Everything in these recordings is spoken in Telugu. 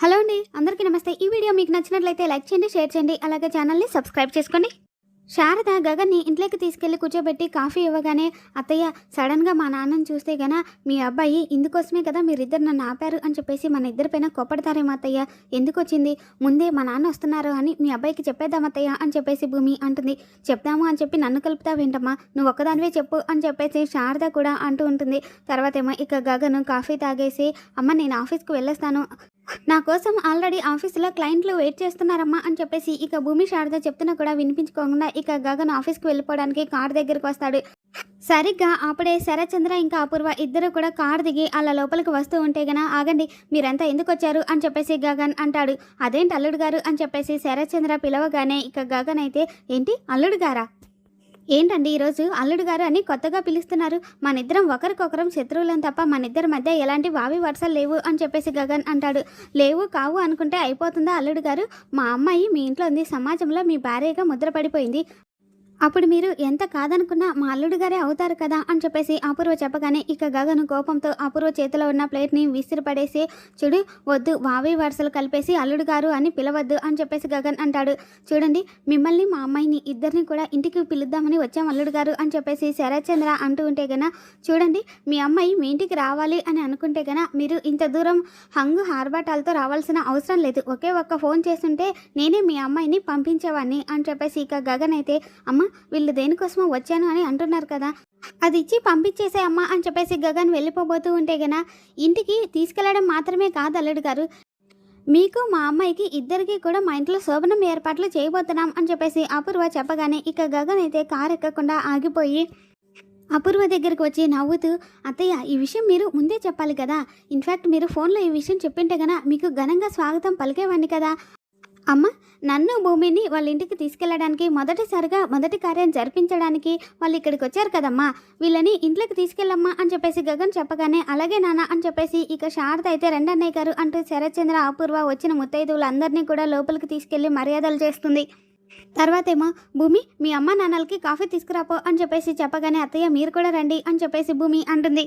హలో అండి అందరికీ నమస్తే. ఈ వీడియో మీకు నచ్చినట్లయితే లైక్ చేయండి షేర్ చేయండి అలాగే ఛానల్ని సబ్స్క్రైబ్ చేసుకోండి. శారద గగన్ని ఇంట్లోకి తీసుకెళ్ళి కూర్చోబెట్టి కాఫీ ఇవ్వగానే అత్తయ్య సడన్గా మా నాన్నని చూస్తే గన మీ అబ్బాయి ఇందుకోసమే కదా మీరిద్దరు నన్ను ఆపారు అని చెప్పేసి మన ఇద్దరి పైన కోపడతారేమో అత్తయ్య. ఎందుకు వచ్చింది ముందే మా నాన్న వస్తున్నారు అని మీ అబ్బాయికి చెప్పేద్దాం అత్తయ్య అని చెప్పేసి భూమి అంటుంది. చెప్దాము అని చెప్పి నన్ను కలుపుతావేంటమ్మా? నువ్వు ఒక్కదానివే చెప్పు అని చెప్పేసి శారద కూడా అంటూ ఉంటుంది. తర్వాత ఏమో ఇక గగను కాఫీ తాగేసి అమ్మ నేను ఆఫీస్కి వెళ్ళేస్తాను. నా కోసం ఆల్రెడీ ఆఫీసులో క్లయింట్లు వెయిట్ చేస్తున్నారమ్మా అని చెప్పేసి ఇక భూమి శారద చెప్తున్నా కూడా వినిపించుకోకుండా ఇక గగన్ ఆఫీస్కి వెళ్ళిపోవడానికి కార్ దగ్గరికి వస్తాడు. సరిగ్గా అప్పుడే శరచంద్ర ఇంకా అపూర్వ ఇద్దరు కూడా కార్ దిగి అలా లోపలికి వస్తూ ఉంటే గనా ఆగండి మీరంతా ఎందుకు వచ్చారు అని చెప్పేసి గగన్ అంటాడు. అదేంటి అల్లుడు గారు? అని చెప్పేసి శరచంద్ర పిలవగానే ఇక గగన్ అయితే ఏంటి అల్లుడు గారా? ఏంటండి ఈరోజు అల్లుడు గారు అని కొత్తగా పిలుస్తున్నారు. మనిద్దరం ఒకరికొకరం శత్రువులం తప్ప మనిద్దరి మధ్య ఎలాంటి వావి వరుసలు లేవు అని చెప్పేసి గగన్ అంటాడు. లేవు కావు అనుకుంటే అయిపోతుందా అల్లుడు గారు? మా అమ్మాయి మీ ఇంట్లో ఉంది సమాజంలో మీ భార్యగా ముద్రపడిపోయింది. అప్పుడు మీరు ఎంత కాదనుకున్నా మా అల్లుడు గారే అవుతారు కదా అని చెప్పేసి అపూర్వ చెప్పగానే ఇక గగను కోపంతో అపూర్వ చేతిలో ఉన్న ప్లేట్ని విసిరి పడేసి చూడు వద్దు వావి వరుసలు కలిపేసి అల్లుడు గారు అని పిలవద్దు అని చెప్పేసి గగన్ అంటాడు. చూడండి మిమ్మల్ని మా అమ్మాయిని ఇద్దరిని కూడా ఇంటికి పిలుద్దామని వచ్చాం అల్లుడు గారు అని చెప్పేసి శరత్చంద్ర అంటూ ఉంటే గన చూడండి మీ అమ్మాయి మీ ఇంటికి రావాలి అని అనుకుంటే గన మీరు ఇంత దూరం హంగు హార్బాటాలతో రావాల్సిన అవసరం లేదు. ఒకే ఒక్క ఫోన్ చేస్తుంటే నేనే మీ అమ్మాయిని పంపించేవాడిని అని చెప్పేసి ఇక గగన్ అయితే అమ్మ వీళ్ళు దేనికోసమో వచ్చాను అని అంటున్నారు కదా. అది ఇచ్చి పంపించేసే అమ్మా అని చెప్పేసి గగన్ వెళ్ళిపోబోతూ ఉంటే గనా ఇంటికి తీసుకెళ్ళడం మాత్రమే కాదు అల్లుడు గారు. మీకు మా అమ్మాయికి ఇద్దరికి కూడా మా ఇంట్లో శోభనం ఏర్పాట్లు చేయబోతున్నాం అని చెప్పేసి అపూర్వ చెప్పగానే ఇక గగన్ అయితే కారు ఎక్కకుండా ఆగిపోయి అపూర్వ దగ్గరికి వచ్చి నవ్వుతూ అత్తయ్య ఈ విషయం మీరు ముందే చెప్పాలి కదా. ఇన్ఫ్యాక్ట్ మీరు ఫోన్లో ఈ విషయం చెప్పింటే గన మీకు ఘనంగా స్వాగతం పలికేవాడిని కదా. అమ్మ నన్ను భూమిని వాళ్ళ ఇంటికి తీసుకెళ్ళడానికి మొదటిసారిగా మొదటి కార్యం జరిపించడానికి వాళ్ళు ఇక్కడికి వచ్చారు కదమ్మా. వీళ్ళని ఇంట్లోకి తీసుకెళ్ళమ్మా అని చెప్పేసి గగన్ చెప్పగానే అలాగే నాన్న అని చెప్పేసి ఇక శారద అయితే రెండన్నయ్య గారు అంటూ శరత్చంద్ర అపూర్వ వచ్చిన ముత్తైదువులందరినీ కూడా లోపలికి తీసుకెళ్ళి మర్యాదలు చేస్తుంది. తర్వాతేమో భూమి మీ అమ్మ నాన్నలకి కాఫీ తీసుకురాపో అని చెప్పేసి చెప్పగానే అత్తయ్య మీరు కూడా రండి అని చెప్పేసి భూమి అంటుంది.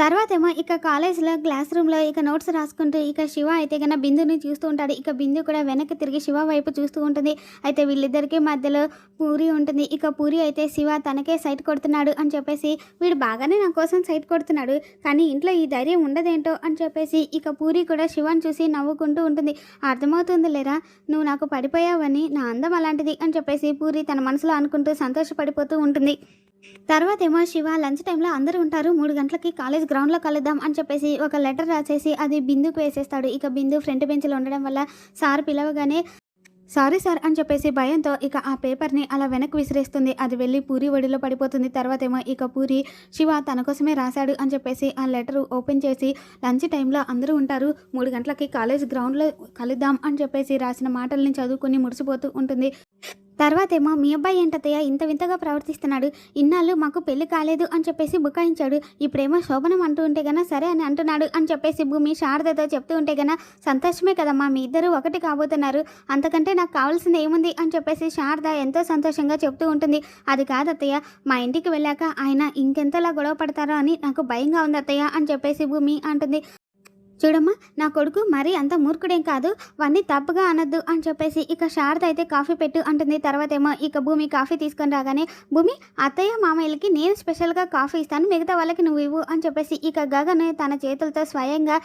తర్వాత ఏమో ఇక కాలేజ్లో క్లాస్ రూమ్లో ఇక నోట్స్ రాసుకుంటూ ఇక శివ అయితే కన్నా బిందుని చూస్తూ ఉంటాడు. ఇక బిందు కూడా వెనక్కి తిరిగి శివ వైపు చూస్తూ ఉంటుంది. అయితే వీళ్ళిద్దరికీ మధ్యలో పూరి ఉంటుంది. ఇక పూరి అయితే శివ తనకే సైట్ కొడుతున్నాడు అని చెప్పేసి వీడు బాగానే నా కోసం సైట్ కొడుతున్నాడు. కానీ ఇంట్లో ఈ ధైర్యం ఉండదేంటో అని చెప్పేసి ఇక పూరి కూడా శివని చూసి నవ్వుకుంటూ ఉంటుంది. అర్థమవుతుంది లేరా? నువ్వు నాకు పడిపోయావని నా అందం అలాంటిది అని చెప్పేసి పూరి తన మనసులో అనుకుంటూ సంతోషపడిపోతూ ఉంటుంది. తర్వాత ఏమో శివ లంచ్ టైంలో అందరూ ఉంటారు. మూడు గంటలకి కాలేజ్ గ్రౌండ్లో కలుద్దాం అని చెప్పేసి ఒక లెటర్ రాసేసి అది బిందుకు వేసేస్తాడు. ఇక బిందు ఫ్రంట్ బెంచ్లో ఉండడం వల్ల సార్ పిలవగానే సారీ సార్ అని చెప్పేసి భయంతో ఇక ఆ పేపర్ని అలా వెనక్కి విసిరేస్తుంది. అది వెళ్ళి పూరి ఒడిలో పడిపోతుంది. తర్వాత ఏమో ఇక పూరి శివ తన కోసమే రాశాడు అని చెప్పేసి ఆ లెటర్ ఓపెన్ చేసి లంచ్ టైంలో అందరూ ఉంటారు. మూడు గంటలకి కాలేజ్ గ్రౌండ్లో కలుద్దాం అని చెప్పేసి రాసిన మాటల్ని చదువుకుని మురిసిపోతూ ఉంటుంది. తర్వాతేమో మీ అబ్బాయి ఏంటత్తయ్య ఇంత వింతగా ప్రవర్తిస్తున్నాడు ఇన్నాళ్ళు మాకు పెళ్ళి కాలేదు అని చెప్పేసి బుకాయించాడు. ఇప్పుడేమో శోభనం అంటూ ఉంటే గన సరే అని అంటున్నాడు అని చెప్పేసి భూమి శారదతో చెప్తూ ఉంటే గన సంతోషమే కదమ్మా మీ ఇద్దరు ఒకటి కాబోతున్నారు. అంతకంటే నాకు కావాల్సింది ఏముంది అని చెప్పేసి శారద ఎంతో సంతోషంగా చెప్తూ ఉంటుంది. అది కాదు అత్తయ్య మా ఇంటికి వెళ్ళాక ఆయన ఇంకెంతలా గొడవ పడతారో అని నాకు భయంగా ఉంది అత్తయ్య అని చెప్పేసి భూమి అంటుంది. చూడమ్మా నా కొడుకు మరీ అంత మూర్ఖుడేం కాదు. వాన్ని తప్పుగా అనొద్దు అని చెప్పేసి ఇక శారద అయితే కాఫీ పెట్టు అంటుంది. తర్వాత ఏమో ఇక భూమి కాఫీ తీసుకొని రాగానే భూమి అత్తయ్య మామయ్యలకి నేను స్పెషల్గా కాఫీ ఇస్తాను మిగతా వాళ్ళకి నువ్వు ఇవ్వు అని చెప్పేసి ఇక గగన్ తన చేతులతో స్వయంగా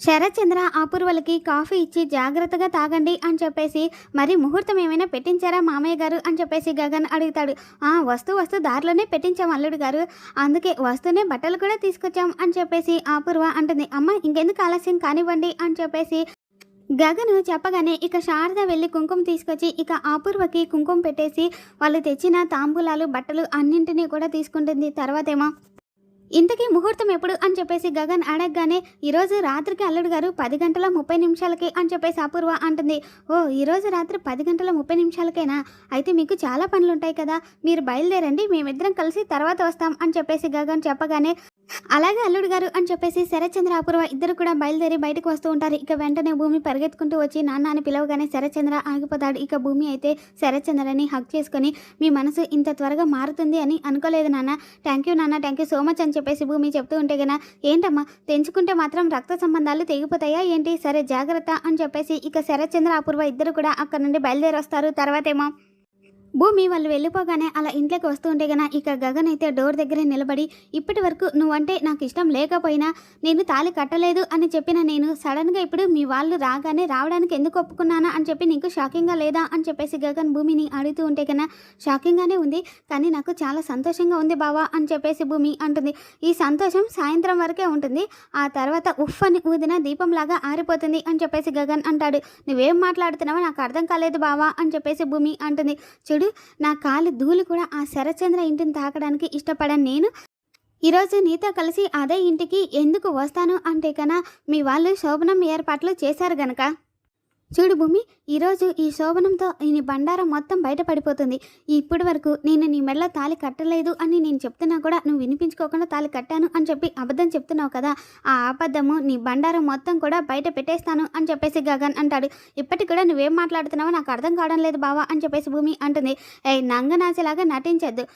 శరత్చంద్ర అపూర్వలకి కాఫీ ఇచ్చి జాగ్రత్తగా తాగండి అని చెప్పేసి మరి ముహూర్తం ఏమైనా పెట్టించారా మామయ్య గారు అని చెప్పేసి గగన్ అడుగుతాడు. ఆ వస్తూ వస్తూ దారిలోనే పెట్టించాం అల్లుడు గారు. అందుకే వస్తూనే బట్టలు కూడా తీసుకొచ్చాం అని చెప్పేసి అపూర్వ అంటుంది. అమ్మ ఇంకెందుకు ఆలస్యం కానివ్వండి అని చెప్పేసి గగను చెప్పగానే ఇక శారద వెళ్ళి కుంకుమ తీసుకొచ్చి ఇక అపూర్వకి కుంకుమ పెట్టేసి వాళ్ళు తెచ్చిన తాంబూలాలు బట్టలు అన్నింటినీ కూడా తీసుకుంటుంది. తర్వాతేమో ఇంతకీ ముహూర్తం ఎప్పుడు అని చెప్పేసి గగన్ అడగగానే ఈరోజు రాత్రికి అల్లుడు గారు పది గంటల ముప్పై నిమిషాలకి అని చెప్పేసి అపూర్వ అంటుంది. ఓ ఈరోజు రాత్రి పది గంటల ముప్పై నిమిషాలకేనా? అయితే మీకు చాలా పనులు ఉంటాయి కదా. మీరు బయలుదేరండి మేమిద్దరం కలిసి తర్వాత వస్తాం అని చెప్పేసి గగన్ చెప్పగానే అలాగే అల్లుడు గారు అని చెప్పేసి శరత్చంద్ర అపూర్వ ఇద్దరు కూడా బయలుదేరి బయటకు వస్తూ ఉంటారు. ఇక వెంటనే భూమి పరిగెత్తుకుంటూ వచ్చి నాన్న అని పిలవగానే శరత్చంద్ర ఆగిపోతాడు. ఇక భూమి అయితే శరత్చంద్రని హక్ చేసుకొని మీ మనసు ఇంత త్వరగా మారుతుంది అని అనుకోలేదు నాన్న. థ్యాంక్ యూ నాన్న. థ్యాంక్ యూ సో మచ్ అని చెప్పేసి భూమి చెప్తూ ఉంటే గనా ఏంటమ్మా? తెంచుకుంటే మాత్రం రక్త సంబంధాలు తెగిపోతాయా ఏంటి? సరే జాగ్రత్త అని చెప్పేసి ఇక శరత్చంద్ర అపూర్వ ఇద్దరు కూడా అక్కడ నుండి బయలుదేరి వస్తారు. తర్వాతేమో భూమి వాళ్ళు వెళ్ళిపోగానే అలా ఇంట్లోకి వస్తూ ఉంటే గన ఇక గగన్ అయితే డోర్ దగ్గరే నిలబడి ఇప్పటి వరకు నువ్వంటే నాకు ఇష్టం లేకపోయినా నేను తాళి కట్టలేదు అని చెప్పిన నేను సడన్గా ఇప్పుడు మీ వాళ్ళు రాగానే రావడానికి ఎందుకు ఒప్పుకున్నానా? అని చెప్పి నీకు షాకింగ్గా లేదా? అని చెప్పేసి గగన్ భూమిని అడుగుతూ ఉంటే గన షాకింగ్గానే ఉంది కానీ నాకు చాలా సంతోషంగా ఉంది బావా అని చెప్పేసి భూమి అంటుంది. ఈ సంతోషం సాయంత్రం వరకే ఉంటుంది. ఆ తర్వాత ఉఫ్ అని ఊదిన దీపంలాగా ఆరిపోతుంది అని చెప్పేసి గగన్ అంటాడు. నువ్వేం మాట్లాడుతున్నావో నాకు అర్థం కాలేదు బావా అని చెప్పేసి భూమి అంటుంది. చూడు నా కాలు ధూళి కూడా ఆ శరచంద్ర ఇంటిని తాకడానికి ఇష్టపడను నేను. ఈరోజు నీతో కలిసి అదే ఇంటికి ఎందుకు వస్తాను అంటే కన్నా మీ వాళ్ళు శోభనం ఏర్పాట్లు చేశారు గనక. చూడు భూమి ఈరోజు ఈ శోభనంతో ఈ బండారం మొత్తం బయటపడిపోతుంది. ఇప్పటి వరకు నేను నీ మెడలో తాలి కట్టలేదు అని నేను చెప్తున్నా కూడా నువ్వు వినిపించుకోకుండా తాలి కట్టాను అని చెప్పి అబద్ధం చెప్తున్నావు కదా. ఆ అబద్ధము నీ బండారం మొత్తం కూడా బయట పెట్టేస్తాను అని చెప్పేసి గగన్ అంటాడు. ఇప్పటికి కూడా నువ్వేం మాట్లాడుతున్నావో నాకు అర్థం కావడం లేదు బావా అని చెప్పేసి భూమి అంటుంది. ఏ నంగనాచిలాగా నటించద్దు.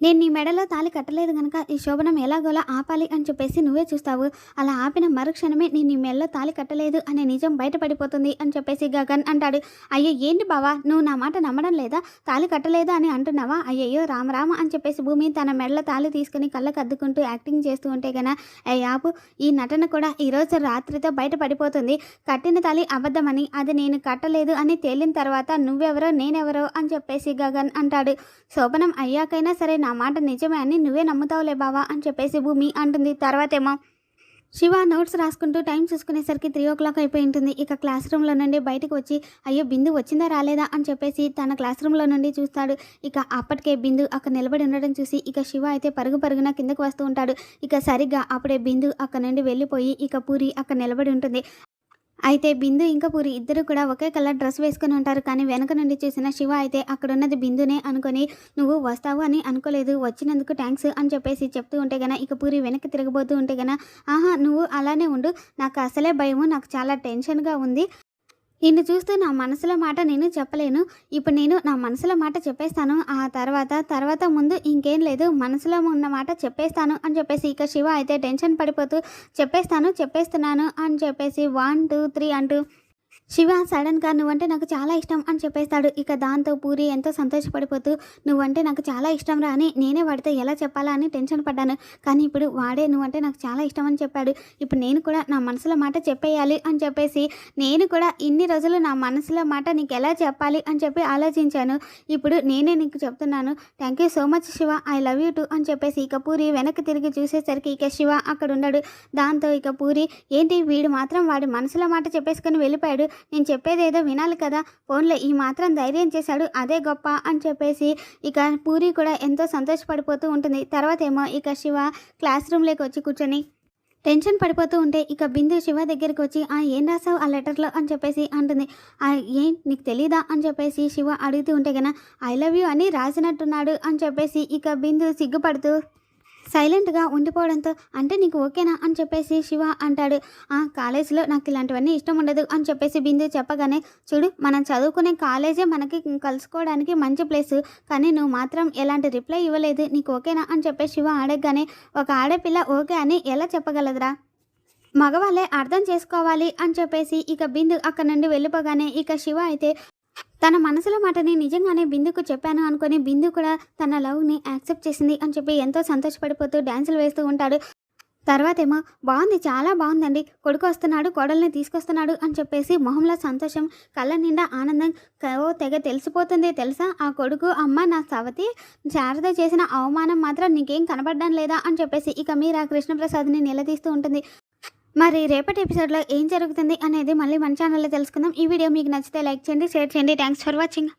నేను నీ మెడలో తాలి కట్టలేదు కనుక ఈ శోభనం ఎలాగోలా ఆపాలి అని చెప్పేసి నువ్వే చూస్తావు. అలా ఆపిన మరుక్షణమే నేను నీ మెడలో తాలి కట్టలేదు అనే నిజం బయటపడిపోతుంది అని చెప్పేసి గగన్ అంటాడు. అయ్యో ఏంటి బావా? నువ్వు నా మాట నమ్మడం లేదా? తాలి కట్టలేదు అని అంటున్నావా? అయ్యయ్యో రామరామ అని చెప్పేసి భూమి తన మెడలో తాలి తీసుకుని కళ్ళకు అద్దుకుంటూ యాక్టింగ్ చేస్తూ ఉంటే గన? అయ్యాపు ఈ నటన కూడా ఈరోజు రాత్రితో బయటపడిపోతుంది. కట్టిన తాలి అబద్ధమని అది నేను కట్టలేదు అని తేలిన తర్వాత నువ్వెవరో నేనెవరో అని చెప్పేసి గగన్ అంటాడు. శోభనం అయ్యాకైనా సరే నా మాట నిజమే అని నువ్వే నమ్ముతావులే బావా అని చెప్పేసి భూమి అంటుంది. తర్వాతేమో శివ నోట్స్ రాసుకుంటూ టైం చూసుకునేసరికి త్రీ ఓ క్లాక్ అయిపోయి ఉంటుంది ఇక క్లాస్ రూమ్లో నుండి బయటకు వచ్చి అయ్యో బిందు వచ్చిందా రాలేదా అని చెప్పేసి తన క్లాస్ రూమ్లో నుండి చూస్తాడు. ఇక అప్పటికే బిందు అక్కడ నిలబడి ఉండడం చూసి ఇక శివ అయితే పరుగు పరుగున కిందకు వస్తూ ఉంటాడు. ఇక సరిగ్గా అప్పుడే బిందు అక్కడ నుండి వెళ్ళిపోయి ఇక పూరి అక్కడ నిలబడి ఉంటుంది. అయితే బిందు ఇంకా పూరి ఇద్దరు కూడా ఒకే కలర్ డ్రెస్ వేసుకొని ఉంటారు. కానీ వెనక నుండి చూసిన శివ అయితే అక్కడున్నది బిందునే అనుకొని నువ్వు వస్తావు అని అనుకోలేదు. వచ్చినందుకు థ్యాంక్స్ అని చెప్పేసి చెప్తూ ఉంటే గన ఇక పూరి వెనక్కి తిరగబోతూ ఉంటే గన ఆహా నువ్వు అలానే ఉండు. నాకు అసలే భయము. నాకు చాలా టెన్షన్గా ఉంది. నిన్ను చూస్తూ నా మనసులో మాట నేను చెప్పలేను. ఇప్పుడు నేను నా మనసులో మాట చెప్పేస్తాను. ఆ తర్వాత తర్వాత ముందు ఇంకేం లేదు. మనసులో ఉన్న మాట చెప్పేస్తాను అని చెప్పేసి ఇక శివ అయితే టెన్షన్ పడిపోతూ చెప్పేస్తాను చెప్పేస్తున్నాను అని చెప్పేసి వన్ టూ త్రీ అంటూ శివ సడన్గా నువ్వంటే నాకు చాలా ఇష్టం అని చెప్పేస్తాడు. ఇక దాంతో పూరి ఎంతో సంతోషపడిపోతూ నువ్వంటే నాకు చాలా ఇష్టం రా అని నేనే వాడితో ఎలా చెప్పాలా అని టెన్షన్ పడ్డాను. కానీ ఇప్పుడు వాడే నువ్వంటే నాకు చాలా ఇష్టం అని చెప్పాడు. ఇప్పుడు నేను కూడా నా మనసులో మాట చెప్పేయాలి అని చెప్పేసి నేను కూడా ఇన్ని రోజులు నా మనసులో మాట నీకు ఎలా చెప్పాలి అని చెప్పి ఆలోచించాను. ఇప్పుడు నేనే నీకు చెప్తున్నాను. Thank you so much Shiva I love you too అని చెప్పేసి ఇక పూరి వెనక్కి తిరిగి చూసేసరికి ఇక శివ అక్కడ ఉన్నాడు దాంతో ఇక పూరి ఏంటి వీడు మాత్రం వాడి మనసులో మాట చెప్పేసుకొని వెళ్ళిపోయాడు. నేను చెప్పేది ఏదో వినాలి కదా. ఫోన్లో ఈ మాత్రం ధైర్యం చేశాడు. అదే గొప్ప అని చెప్పేసి ఇక పూరి కూడా ఎంతో సంతోషపడిపోతూ ఉంటుంది. తర్వాత ఏమో ఇక శివ క్లాస్ రూమ్లోకి వచ్చి కూర్చొని టెన్షన్ పడిపోతూ ఉంటే ఇక బిందు శివ దగ్గరికి వచ్చి ఆ ఏం రాసావు ఆ లెటర్లో? అని చెప్పేసి అంటుంది. ఆ ఏం నీకు తెలీదా? అని చెప్పేసి శివ అడుగుతూ ఉంటే కదా ఐ లవ్ యూ అని రాసినట్టున్నాడు అని చెప్పేసి ఇక బిందు సిగ్గుపడుతూ సైలెంట్గా ఉండిపోవడంతో అంటే నీకు ఓకేనా? అని చెప్పేసి శివ అంటాడు. ఆ కాలేజీలో నాకు ఇలాంటివన్నీ ఇష్టం ఉండదు అని చెప్పేసి బిందు చెప్పగానే చూడు మనం చదువుకునే కాలేజే మనకి కలుసుకోవడానికి మంచి ప్లేస్. కానీ నువ్వు మాత్రం ఎలాంటి రిప్లై ఇవ్వలేదు. నీకు ఓకేనా? అని చెప్పేసి శివ అడగగానే ఒక ఆడపిల్ల ఓకే అని ఎలా చెప్పగలదురా? మగవాళ్ళే అర్థం చేసుకోవాలి అని చెప్పేసి ఇక బిందు అక్కడ నుండి వెళ్ళిపోగానే ఇక శివ అయితే తన మనసులో మాటని నిజంగానే బిందుకు చెప్పాను అనుకుని బిందు కూడా తన లవ్ని యాక్సెప్ట్ చేసింది అని చెప్పి ఎంతో సంతోషపడిపోతూ డ్యాన్సులు వేస్తూ ఉంటాడు. తర్వాతేమో బాగుంది చాలా బాగుందండి. కొడుకు వస్తున్నాడు కోడల్ని తీసుకొస్తున్నాడు అని చెప్పేసి మొహంలో సంతోషం కళ్ళ నిండా ఆనందం ఓ తెగ తెలిసిపోతుంది తెలుసా? ఆ కొడుకు అమ్మ నా సవతి శారద చేసిన అవమానం మాత్రం నీకేం కనబడడం లేదా? అని చెప్పేసి ఇక మీరా కృష్ణప్రసాద్ని నిలదీస్తూ ఉంటుంది. మరి రేపటి ఎపిసోడ్లో ఏం జరుగుతుంది అనేది మళ్ళీ మన ఛానల్లో తెలుసుకుందాం. ఈ వీడియో మీకు నచ్చితే లైక్ చేయండి షేర్ చేయండి. Thanks for watching